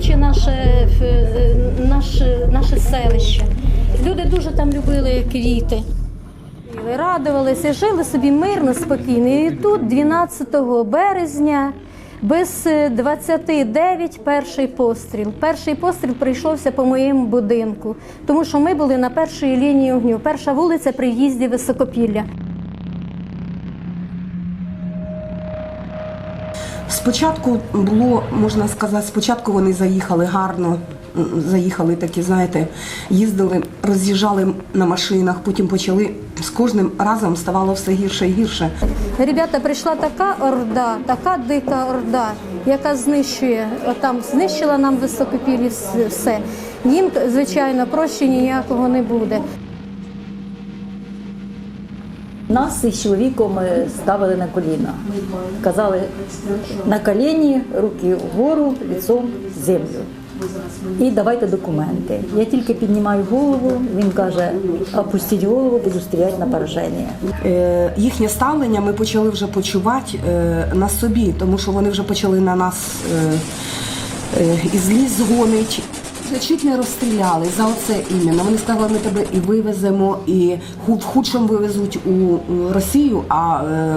квітуче наше, е, наше, наше селище. Люди дуже там любили квіти. Радувалися, жили собі мирно, спокійно. І тут 12 березня без 29 перший постріл. Перший постріл прийшовся по моєму будинку, тому що ми були на першій лінії огню. Перша вулиця при в'їзді Високопілля. Спочатку було, можна сказати, спочатку вони заїхали гарно, заїхали такі, знаєте, їздили, роз'їжджали на машинах, потім почали з кожним разом ставало все гірше і гірше. Ребята, прийшла така орда, така дика орда, яка знищує там, знищила нам високопілі все. Їм, звичайно, прощення ніякого не буде. Нас із чоловіком е, ставили на коліна. Казали на коліні, руки вгору, ліцом в землю. І давайте документи. Я тільки піднімаю голову, він каже, опустіть голову, буду стріляти на пораження. Е, їхнє ставлення ми почали вже почувати е, на собі, тому що вони вже почали на нас е, е, із ліс Чуть не розстріляли за оце іменно. Вони сказали, ми тебе і вивеземо, і ху- в худшому вивезуть у Росію, а е,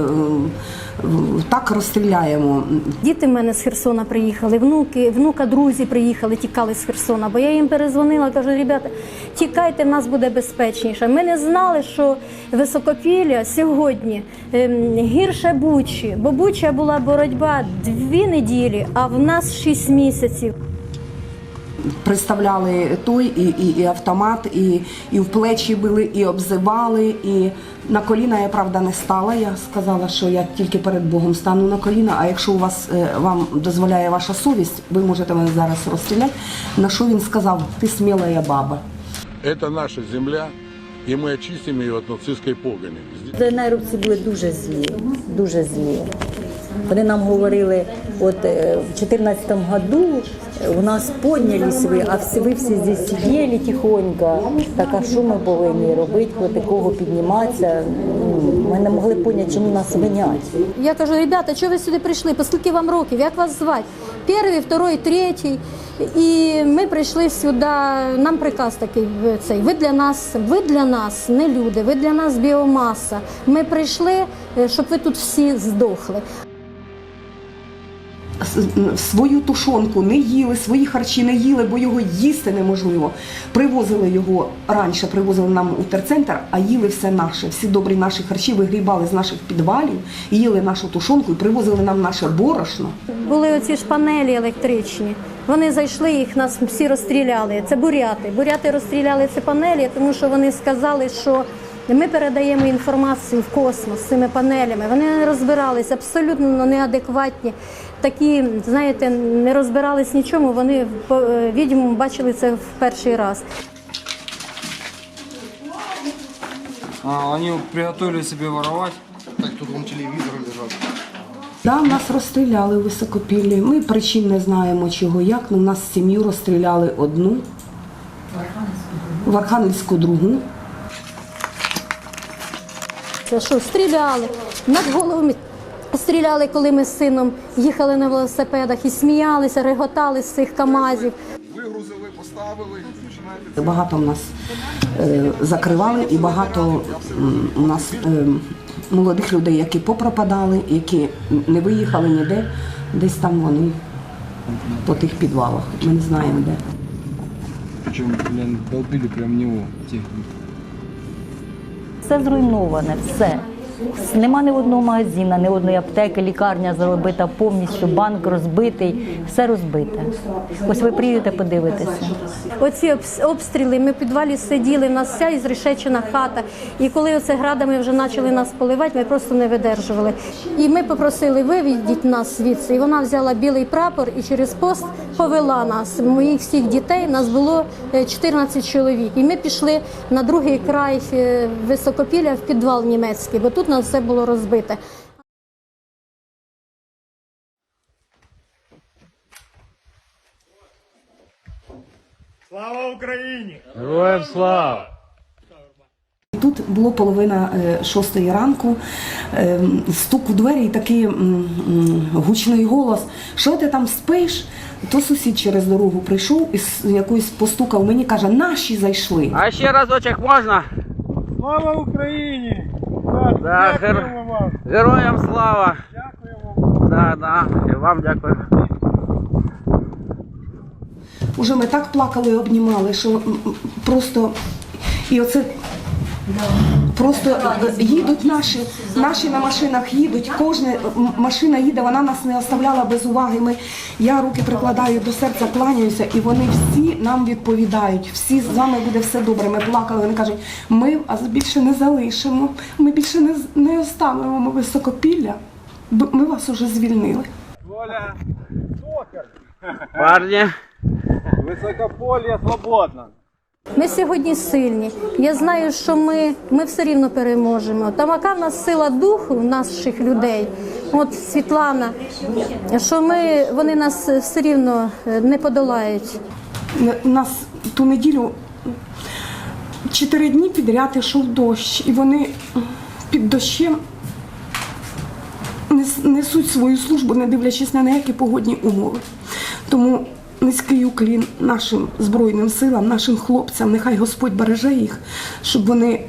так розстріляємо. Діти в мене з Херсона приїхали, внуки, внука, друзі приїхали, тікали з Херсона. Бо я їм перезвонила, кажу, ребята, тікайте, в нас буде безпечніше. Ми не знали, що високопілля сьогодні ем, гірше Бучі, бо Буча була боротьба дві неділі, а в нас шість місяців. Приставляли той і, і, і автомат, і, і в плечі били, і обзивали. І на коліна я правда не стала. Я сказала, що я тільки перед Богом стану на коліна. А якщо у вас е, вам дозволяє ваша совість, ви можете мене зараз розстріляти. На що він сказав? Ти смілая баба. Это наша земля, и мы очистим ее от нацистской погони. ДНРовці були дуже злі, дуже злі. Вони нам говорили, от е, в 2014 году у нас піднялись ви, а ви всі здесь сиділи тихонько. Так а що ми повинні робити, проти кого підніматися? Ми не могли поняти, чому нас винять. Я кажу, ребята, чого ви сюди прийшли? По скільки вам років? Як вас звати? Перший, второй, третій. І ми прийшли сюди. Нам приказ такий цей. Ви для нас, ви для нас не люди, ви для нас біомаса. Ми прийшли, е, щоб ви тут всі здохли. Свою тушонку не їли, свої харчі не їли, бо його їсти неможливо. Привозили його раніше, привозили нам у терцентр, а їли все наше. Всі добрі наші харчі вигрібали з наших підвалів, їли нашу тушонку і привозили нам наше борошно. Були оці ж панелі електричні. Вони зайшли, їх нас всі розстріляли. Це буряти. Буряти розстріляли ці панелі, тому що вони сказали, що ми передаємо інформацію в космос з цими панелями. Вони не розбиралися, абсолютно неадекватні. Такі, знаєте, не розбирались нічому. Вони е, відьму бачили це в перший раз. А, они приготовили себе воровать. Да, нас розстріляли у високопіллі. Ми причин не знаємо чого, як. Ну, нас сім'ю розстріляли одну, в Архангельську другу. Це що, стріляли над головами. Стріляли, коли ми з сином їхали на велосипедах і сміялися, реготали з цих камазів. Вигрузили, поставили. Багато в нас е, закривали, і багато у нас е, молодих людей, які попропадали, які не виїхали ніде, десь там вони по тих підвалах. Ми не знаємо де. Причем, блин, долбили прям в него технику. Все зруйноване, все. Нема ні одного магазину, ні одної аптеки, лікарня зробита повністю, банк розбитий, все розбите. Ось ви приїдете, подивитеся. Оці обс- обстріли, ми в підвалі сиділи, в нас вся ізрешечена хата. І коли оце градами вже почали нас поливати, ми просто не видержували. І ми попросили виведіть нас звідси. І вона взяла білий прапор і через пост повела нас. Моїх всіх дітей нас було е, 14 чоловік. І ми пішли на другий край е, високопілля в підвал німецький, бо тут нас все було розбите. Слава Україні! Героям слава! Тут було половина е, шостої ранку, е, стук у двері і такий гучний голос. Що ти там спиш? То сусід через дорогу прийшов і якось постукав мені, каже, наші зайшли. А ще разочок можна? Слава Україні! Так, Да, гер- вам! Героям слава! Дякуємо! Да, да, і вам дякую. Уже ми так плакали і обнімали, що просто і оце просто е, їдуть наші, наші на машинах їдуть. Кожна машина їде, вона нас не оставляла без уваги. Ми, я руки прикладаю до серця, кланяюся, і вони всі нам відповідають. Всі з вами буде все добре. Ми плакали. Вони кажуть, ми вас більше не залишимо, ми більше не, не оставимо високопілля, ми вас уже звільнили. Воля! Парні, Високополье свободно! Ми сьогодні сильні. Я знаю, що ми, ми все рівно переможемо. Там яка в нас сила духу наших людей. От Світлана, що ми, вони нас все рівно е, не подолають. Нас ту неділю чотири дні підряд ішов дощ, і вони під дощем несуть свою службу, не дивлячись на ніякі погодні умови. Тому низький уклін нашим Збройним силам, нашим хлопцям, нехай Господь береже їх, щоб вони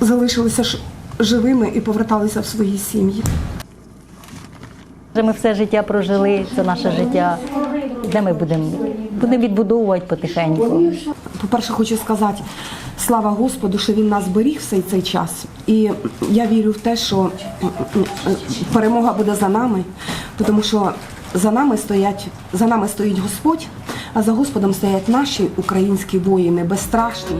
залишилися ж- живими і поверталися в свої сім'ї. Ми все життя прожили, це наше життя. Де ми будемо? Будемо відбудовувати потихеньку. По-перше, хочу сказати слава Господу, що він нас беріг всей цей час. І я вірю в те, що перемога буде за нами, тому що за нами стоять, за нами стоїть Господь, а за Господом стоять наші українські воїни, безстрашні.